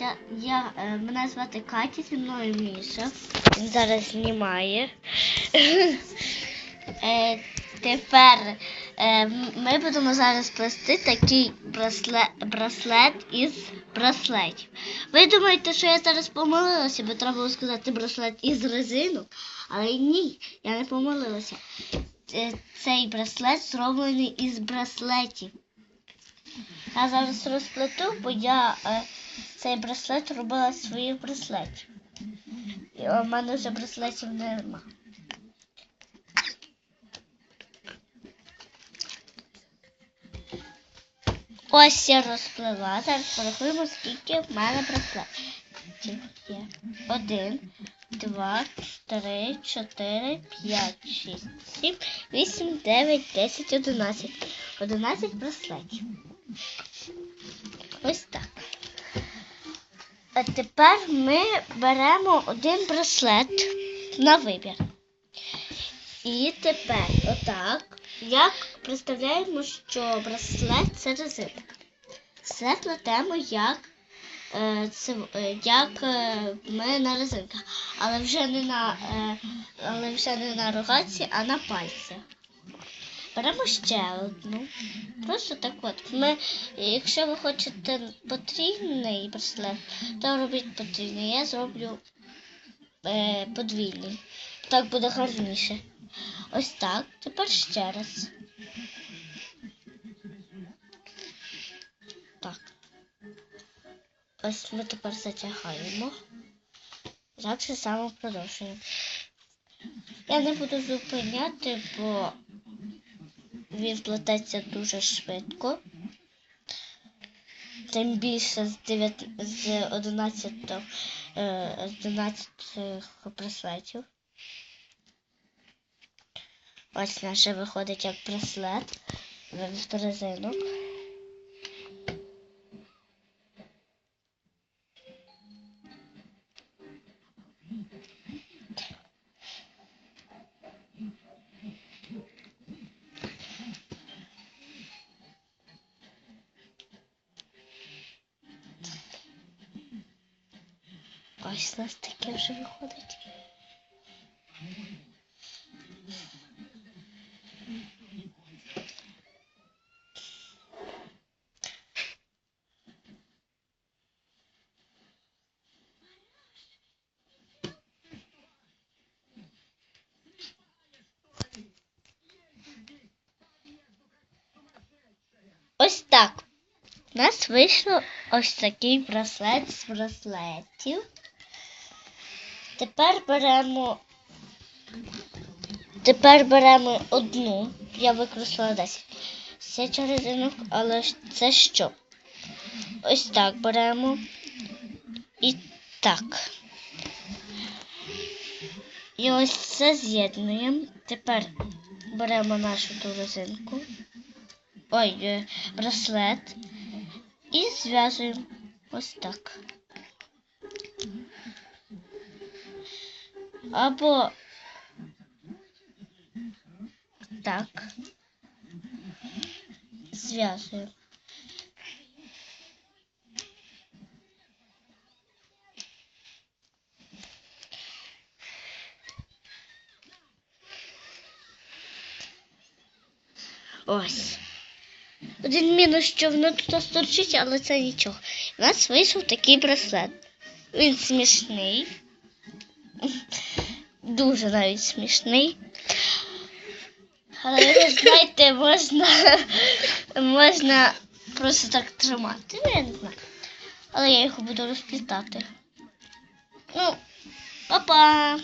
Я, я, е, мене звати Катя, зі мною Міша. Він зараз знімає. е, тепер е, ми будемо зараз плести такий браслет, браслет із браслетів. Ви думаєте, що я зараз помилилася, бо треба було сказати браслет із резинок. Але ні, я не помилилася. Е, Цей браслет зроблений із браслетів. Я зараз розплету, бо я е, цей браслет робила своїх браслетів. І у мене вже браслетів нема. Ось я розплела. Зараз порахуємо, скільки в мене браслетів. Один, два, три, чотири, п'ять, шість, сім, вісім, дев'ять, десять, одинадцять. Одинадцять браслетів. Ось так. А тепер ми беремо один браслет на вибір. І тепер отак. Як представляємо, що браслет це резинка. Все плетемо як, е, це, е, як е, ми на резинках. Але вже не на, е, але вже не на рогаці, а на пальцях. Беремо ще одну. Просто так от. Ми, якщо ви хочете потрійний браслет, то робіть потрійний. Я зроблю е, подвійний. Так буде гарніше. Ось так. Тепер ще раз. Так. Ось ми тепер затягаємо. Так же само продовжуємо. Я не буду зупиняти, бо він плететься дуже швидко. Тим більше з 9, з 11, е, з 11 браслетів. Ось наше виходить як браслет з резинок. Ось нас таке вже виходить. Ось так. У нас вийшло ось такий браслет з браслетів. Тепер беремо. Тепер беремо одну. Я використала 10. Це резинок, але це що? Ось так беремо. І так. І ось це з'єднуємо. Тепер беремо нашу ту резинку. Ой, е, браслет. І зв'язуємо ось так. Або так. Зв'язуємо. Ось. Один мінус, що воно тут сторчить, але це нічого. У нас вийшов такий браслет. Він смішний. Дуже навіть смішний. Але ви знаєте, можна, можна просто так тримати. Ну, я не знаю. Але я його буду розплітати. Ну, па-па!